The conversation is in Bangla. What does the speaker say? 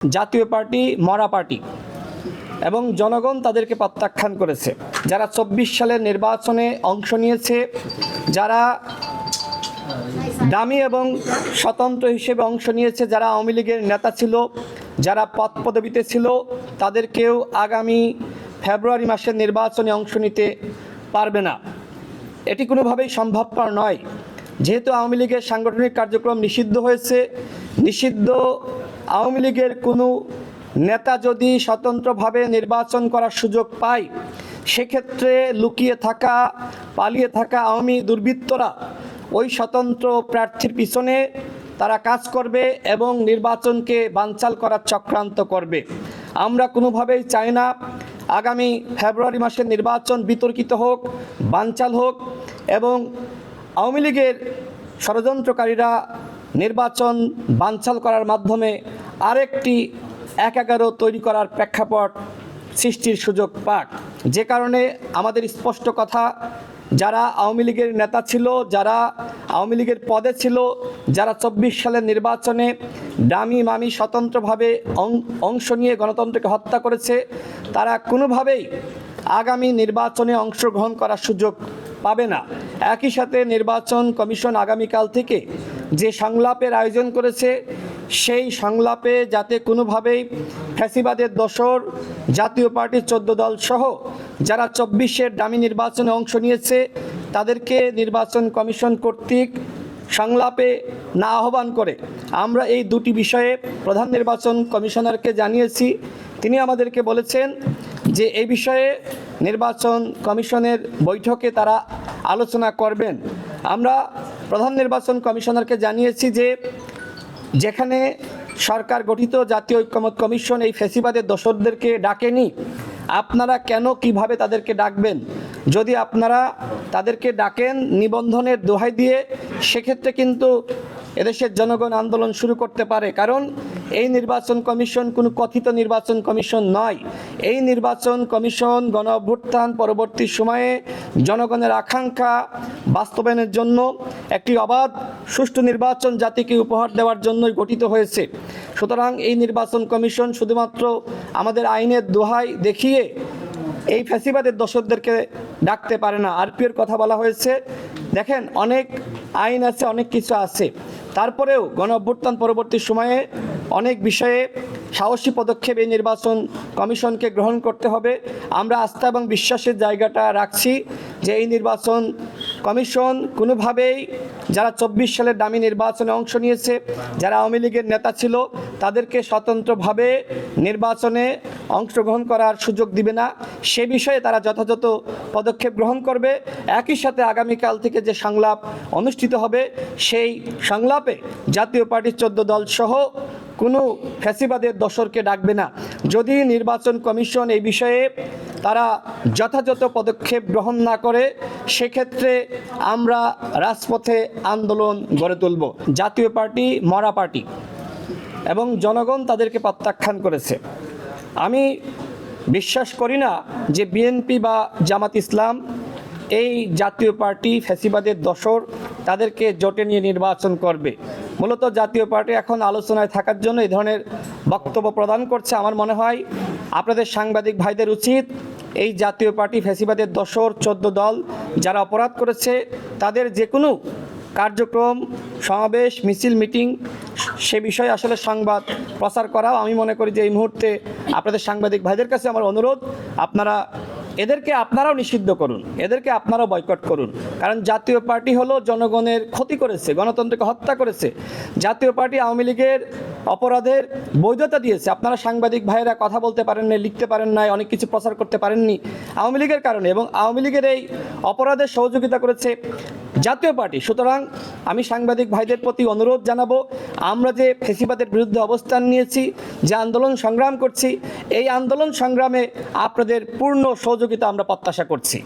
জাতীয় পার্টি, মরা পার্টি এবং জনগণ তাদেরকে প্রত্যাখ্যান করেছে। যারা চব্বিশ সালের নির্বাচনে অংশ নিয়েছে, যারা দামি এবং স্বতন্ত্র হিসেবে অংশ নিয়েছে, যারা আওয়ামী লীগের নেতা ছিল, যারা পদ পদবিতে ছিল, তাদেরকেও আগামী ফেব্রুয়ারি মাসের নির্বাচনে অংশ নিতে পারবে না। এটি কোনোভাবেই সম্ভবপর নয়। যেহেতু আওয়ামী লীগের সাংগঠনিক কার্যক্রম নিষিদ্ধ হয়েছে নিষিদ্ধ আওয়ামী লীগের কোনো নেতা যদি স্বতন্ত্রভাবে নির্বাচন করার সুযোগ পায়, সেক্ষেত্রে লুকিয়ে থাকা, পালিয়ে থাকা আওয়ামী দুর্বৃত্তরা ওই স্বতন্ত্র প্রার্থীর পিছনে তারা কাজ করবে এবং নির্বাচনকে বানচাল করার চক্রান্ত করবে। আমরা কোনোভাবেই চাই না আগামী ফেব্রুয়ারি মাসের নির্বাচন বিতর্কিত হোক, বানচাল হোক এবং আওয়ামী লীগের ষড়যন্ত্রকারীরা নির্বাচন বানচাল করার মাধ্যমে আরেকটি এক এগারো তৈরি করার প্রেক্ষাপট সৃষ্টির সুযোগ পাক। যে কারণে আমাদের স্পষ্ট কথা, যারা আওয়ামী লীগের নেতা ছিল, যারা আওয়ামী লীগের পদে ছিল, যারা চব্বিশ সালের নির্বাচনে ডামি মামি স্বতন্ত্রভাবে অংশ নিয়ে গণতন্ত্রকে হত্যা করেছে, তারা কোনোভাবেই আগামী নির্বাচনে অংশগ্রহণ করার সুযোগ পাবে না। একই সাথে নির্বাচন কমিশন আগামীকাল থেকে যে সংলাপের আয়োজন করেছে, সেই সংলাপে যাতে কোনোভাবেই ফ্যাসিবাদের দোসর জাতীয় পার্টির চোদ্দ দল সহ যারা চব্বিশের দামি নির্বাচনে অংশ নিয়েছে, তাদেরকে নির্বাচন কমিশন কর্তৃক সংলাপে না আহ্বান করে। আমরা এই দুটি বিষয়ে প্রধান নির্বাচন কমিশনারকে জানিয়েছি। তিনি আমাদেরকে বলেছেন যে এই বিষয়ে নির্বাচন কমিশনের বৈঠকে তারা আলোচনা করবেন। আমরা প্রধান নির্বাচন কমিশনারকে জানিয়েছি যে যেখানে সরকার গঠিত জাতীয় ঐক্যমত কমিশন এই ফেসিবাদের দোসরদেরকে ডাকেনি, আপনারা কেন কীভাবে তাদেরকে ডাকবেন? যদি আপনারা তাদেরকে ডাকেন নিবন্ধনের দোহাই দিয়ে, সেক্ষেত্রে কিন্তু এদেশের জনগণ আন্দোলন শুরু করতে পারে। কারণ এই নির্বাচন কমিশন কোনো কথিত নির্বাচন কমিশন নয়। এই নির্বাচন কমিশন গণ অভ্যুত্থান পরবর্তী সময়ে জনগণের আকাঙ্ক্ষা বাস্তবায়নের জন্য একটি অবাধ, সুষ্ঠু নির্বাচন জাতিকে উপহার দেওয়ার জন্যই গঠিত হয়েছে। সুতরাং এই নির্বাচন কমিশন শুধুমাত্র আমাদের আইনের দোহাই দেখিয়ে এই ফ্যাসিবাদের দর্শকদেরকে ডাকতে পারে না। আরপিওর কথা বলা হয়েছে, দেখেন অনেক আইন আছে, অনেক কিছু আছে। তারপরেও গণ অভ্যুত্থান পরবর্তী সময়ে অনেক বিষয়ে সাহসী পদক্ষেপ এই নির্বাচন কমিশনকে গ্রহণ করতে হবে। আমরা আস্থা এবং বিশ্বাসের জায়গাটা রাখছি যে এই নির্বাচন কমিশন কোনোভাবেই যারা চব্বিশ সালের দামি নির্বাচনে অংশ নিয়েছে, যারা আওয়ামী লীগের নেতা ছিল, তাদেরকে স্বতন্ত্রভাবে নির্বাচনে অংশগ্রহণ করার সুযোগ দিবে না। সে বিষয়ে তারা যথাযথ পদক্ষেপ গ্রহণ করবে। একই সাথে আগামীকাল থেকে যে সংলাপ অনুষ্ঠিত হবে, সেই সংলাপে জাতীয় পার্টির চোদ্দ দল সহ কোনো ফ্যাসিবাদের দশরকে ডাকবে না। যদি নির্বাচন কমিশন এই বিষয়ে তারা যথাযথ পদক্ষেপ গ্রহণ না করে, সেক্ষেত্রে আমরা রাজপথে আন্দোলন গড়ে তুলব। জাতীয় পার্টি, মরা পার্টি এবং জনগণ তাদেরকে প্রত্যাখ্যান করেছে। আমি বিশ্বাস করি না যে বিএনপি বা জামাত ইসলাম এই জাতীয় পার্টি ফ্যাসিবাদের দশর তাদেরকে জোটে নিয়ে নির্বাচন করবে। মূলত জাতীয় পার্টি এখন আলোচনায় থাকার জন্য এই ধরনের বক্তব্য প্রদান করছে। আমার মনে হয় আপনাদের সাংবাদিক ভাইদের উচিত এই জাতীয় পার্টি ফেসিবাদের দশর চোদ্দ দল যারা অপরাধ করেছে, তাদের যে কোনো কার্যক্রম, সমাবেশ, মিছিল, মিটিং, সে বিষয়ে আসলে সংবাদ প্রচার করাও আমি মনে করি যে এই মুহূর্তে আপনাদের সাংবাদিক ভাইদের কাছে আমার অনুরোধ। আপনারা এদেরকে আপনারাও নিষিদ্ধ করুন, এদেরকে আপনারাও বয়কট করুন। কারণ জাতীয় পার্টি হলো জনগণের ক্ষতি করেছে, গণতন্ত্রকে হত্যা করেছে। জাতীয় পার্টি আওয়ামী লীগের অপরাধের বৈধতা দিয়েছে। আপনারা সাংবাদিক ভাইয়েরা কথা বলতে পারেন না লিখতে পারেন নাই, অনেক কিছু প্রচার করতে পারেননি। আওয়ামী লীগের কারণে এবং আওয়ামী লীগের এই অপরাধের সহযোগিতা করেছে জাতীয় পার্টি। সুতরাং আমি সাংবাদিক ভাইদের প্রতি অনুরোধ জানাব, আমরা যে ফেসিবাদের বিরুদ্ধে অবস্থান নিয়েছি, যে আন্দোলন সংগ্রাম করছি, এই আন্দোলন সংগ্রামে আপনাদের পূর্ণ সহযোগিতা আমরা প্রত্যাশা করছি।